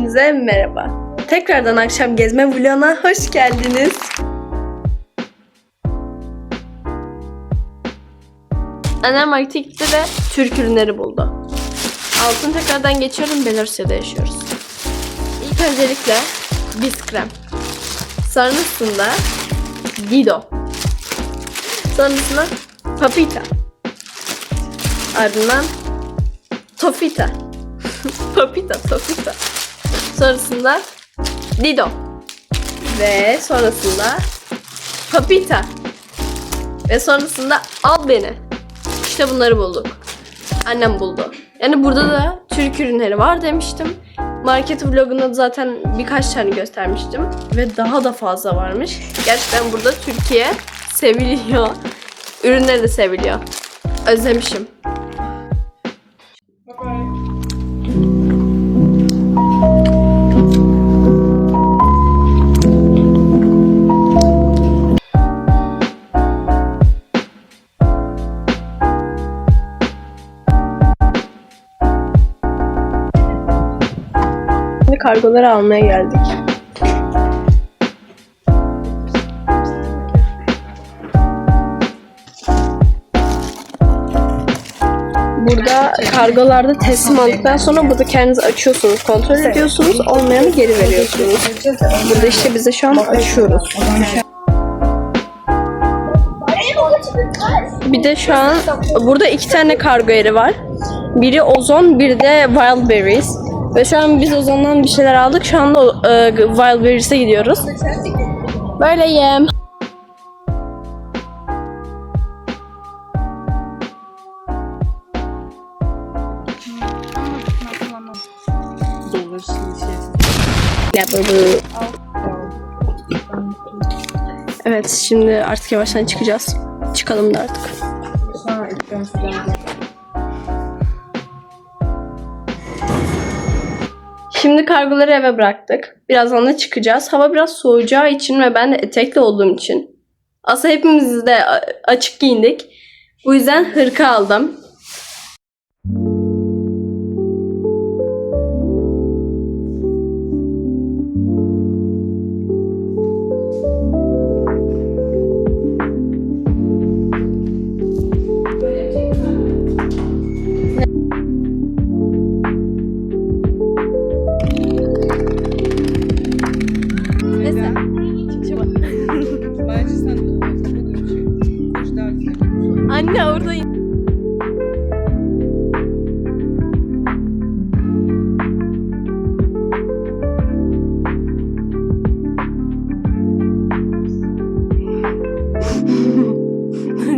Hepinize merhaba. Tekrardan akşam gezme vloguna hoş geldiniz. Annem markete gitti ve Türk ürünleri buldu. Altın tekrardan geçiyorum. Belarus'ta yaşıyoruz. İlk öncelikle biskrem. Sonrasında Dido. Sonrasında Papita. Ardından Tofita. Papita, Tofita. Sonrasında Dido. Ve sonrasında Papita. Ve sonrasında Al Beni. İşte bunları bulduk. Annem buldu. Yani burada da Türk ürünleri var demiştim. Market vlogunda da zaten birkaç tane göstermiştim. Ve daha da fazla varmış. Gerçekten burada Türkiye seviliyor. Ürünleri de seviliyor. Özlemişim. Kargoları almaya geldik. Burada kargolarda teslim aldıktan sonra burada kendiniz açıyorsunuz, kontrol ediyorsunuz, olmayanı geri veriyorsunuz. Burada işte bize şu an açıyoruz. Bir de şu an burada iki tane kargo yeri var. Biri Ozon, biri de Wildberries. Ve şu an biz Ozon'dan bir şeyler aldık. Şu anda e, Wildberries'e gidiyoruz. Böyleyim. Evet şimdi artık yavaştan çıkacağız. Çıkalım da artık. Şimdi kargoları eve bıraktık. Birazdan da çıkacağız. Hava biraz soğuyacağı için ve ben de etekli olduğum için. Aslında hepimiz de açık giyindik. Bu yüzden hırka aldım. Anne oradayım.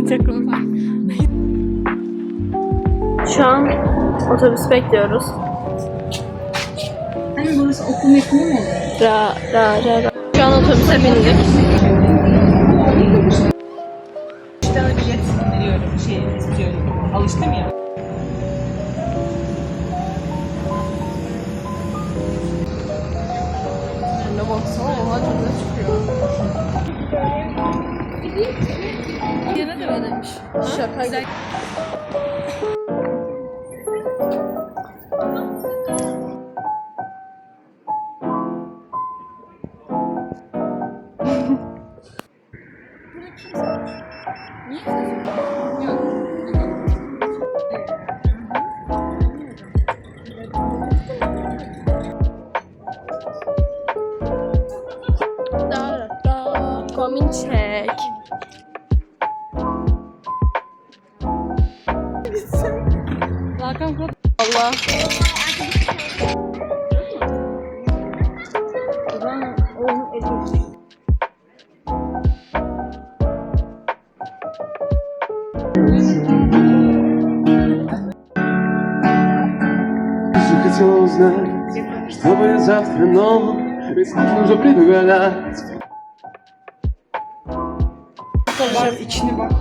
Çok. Şu an otobüs bekliyoruz. Hani burası okul mı oluyor? Ra ra ra ra. Şu an otobüse bindik. 小柯基 знать, что будет завтра новым, ведь нужно предугадать. Tavşan içini bak.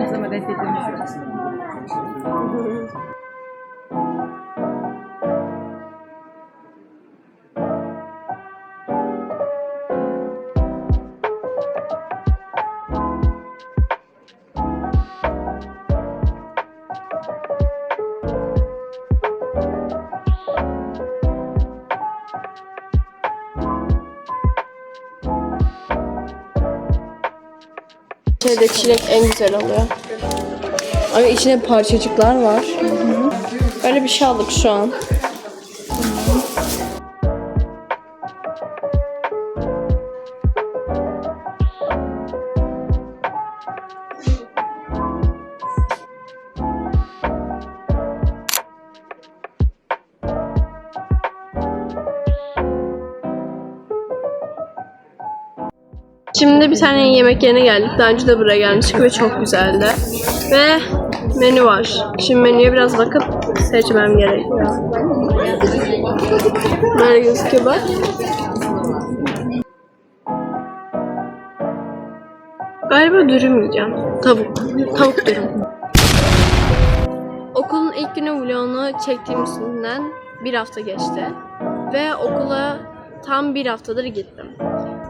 Yüzleme desteklemiş. Türkiye'de çilek en güzel oluyor. Ama içinde parçacıklar var. Böyle bir şey aldık şu an. Şimdi bir tane yemek yerine geldik. Daha önce de buraya gelmiştik ve çok güzeldi. Ve menü var. Şimdi menüye biraz bakıp seçmem gerekiyor. Böyle gözüküyor bak. Galiba dürüm yiyeceğim. Tavuk. Tavuk dürüm. Okulun ilk günü vlogunu çektiğim üstünden bir hafta geçti. Ve okula tam bir haftadır gittim.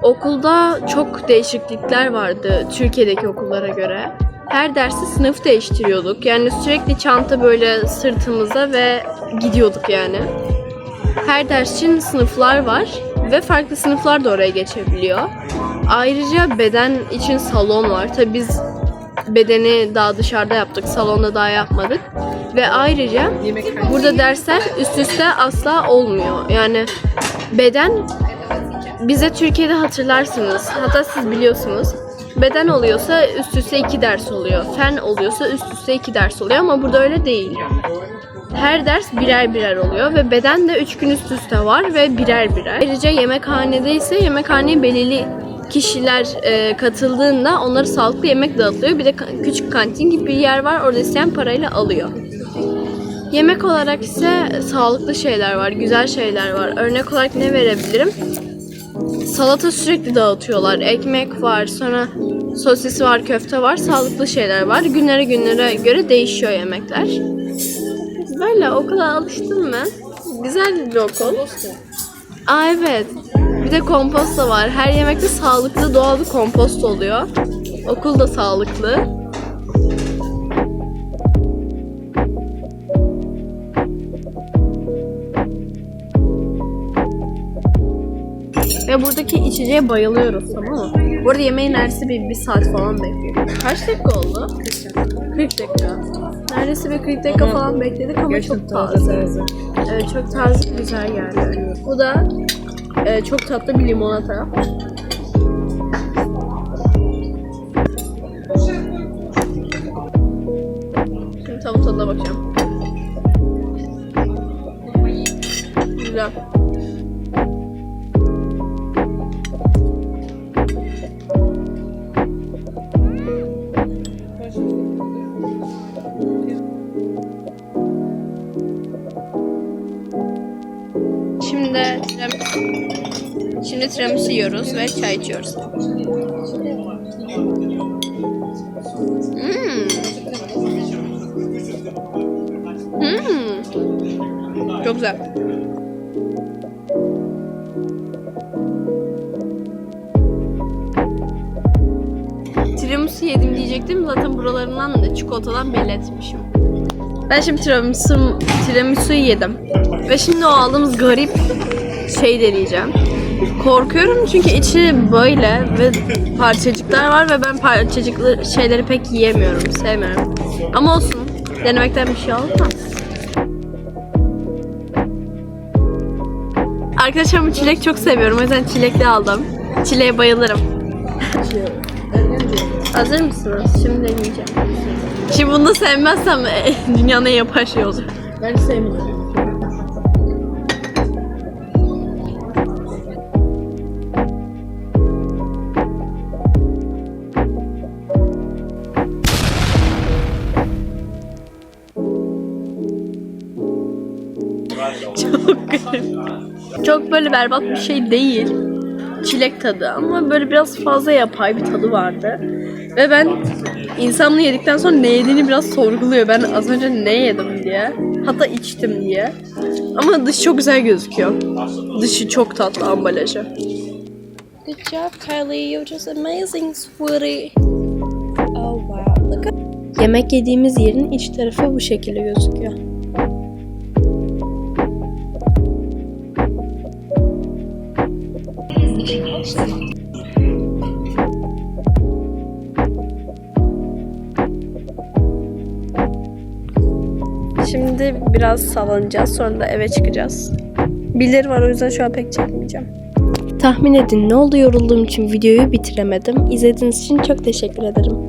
Okulda çok değişiklikler vardı Türkiye'deki okullara göre. Her dersi sınıf değiştiriyorduk. Yani sürekli çanta böyle sırtımıza ve gidiyorduk yani. Her ders için sınıflar var ve farklı sınıflar da oraya geçebiliyor. Ayrıca beden için salon var. Tabi biz bedeni daha dışarıda yaptık, salonda daha yapmadık. Ve ayrıca burada dersler üst üste asla olmuyor. Yani beden bize Türkiye'de hatırlarsınız. Hatta siz biliyorsunuz. Beden oluyorsa üst üste iki ders oluyor. Fen oluyorsa üst üste iki ders oluyor ama burada öyle değil. Her ders birer birer oluyor ve beden de üç gün üst üste var ve birer birer. Ayrıca yemekhanede ise yemekhaneye belirli kişiler e, katıldığında onlara sağlıklı yemek dağıtılıyor. Bir de küçük kantin gibi bir yer var. Orada isteyen parayla alıyor. Yemek olarak ise sağlıklı şeyler var, güzel şeyler var. Örnek olarak ne verebilirim? Salata sürekli dağıtıyorlar. Ekmek var, sonra sosis var, köfte var, sağlıklı şeyler var. Günlere günlere göre değişiyor yemekler. Böyle okula alıştım ben. Güzel bir okul. Aa evet. Bir de kompost da var. Her yemekte sağlıklı doğal bir kompost oluyor. Okul da sağlıklı. Ve buradaki içeceğe bayılıyoruz tamam mı? Bu arada yemeğin neredeyse bir, bir saat falan bekliyor. Kaç dakika oldu? 40 dakika. Neredeyse bir 40 dakika falan bekledik ama çok taze. Evet çok taze güzel geldi. Bu da e, çok tatlı bir limonata. Şimdi tavuk tadına bakacağım. Güzel. Tiramisu yiyoruz ve çay içiyoruz. Hmm. Hmm. Çok güzel. Tiramisu yedim diyecektim. Zaten buralarından da çikolatadan belli etmişim. Ben şimdi tiramisu, tiramisu'yu yedim. Ve şimdi o aldığımız garip şey deneyeceğim. Korkuyorum çünkü içi böyle ve parçacıklar var ve ben parçacıklı şeyleri pek yiyemiyorum, sevmiyorum. Ama olsun, denemekten bir şey olmaz. Arkadaşlarım çilek çok seviyorum. O yüzden çilekli aldım. Çileğe bayılırım. Hazır mısınız? Şimdi deneyeceğim. Şimdi bunu da sevmezsem e, dünyanın en yapar şey olur. Ben sevmiyorum. Çok garip. Çok böyle berbat bir şey değil. Çilek tadı ama böyle biraz fazla yapay bir tadı vardı. Ve ben insan bunu yedikten sonra ne yediğini biraz sorguluyor. Ben az önce ne yedim diye. Hatta içtim diye. Ama dışı çok güzel gözüküyor. Dışı çok tatlı ambalajı. Good job Kylie, you're just amazing sweetie. Oh wow, look at... Yemek yediğimiz yerin iç tarafı bu şekilde gözüküyor. Biraz sallanacağız. Sonra da eve çıkacağız. Birileri var o yüzden şu an pek çekmeyeceğim. Tahmin edin ne oldu yorulduğum için videoyu bitiremedim. İzlediğiniz için çok teşekkür ederim.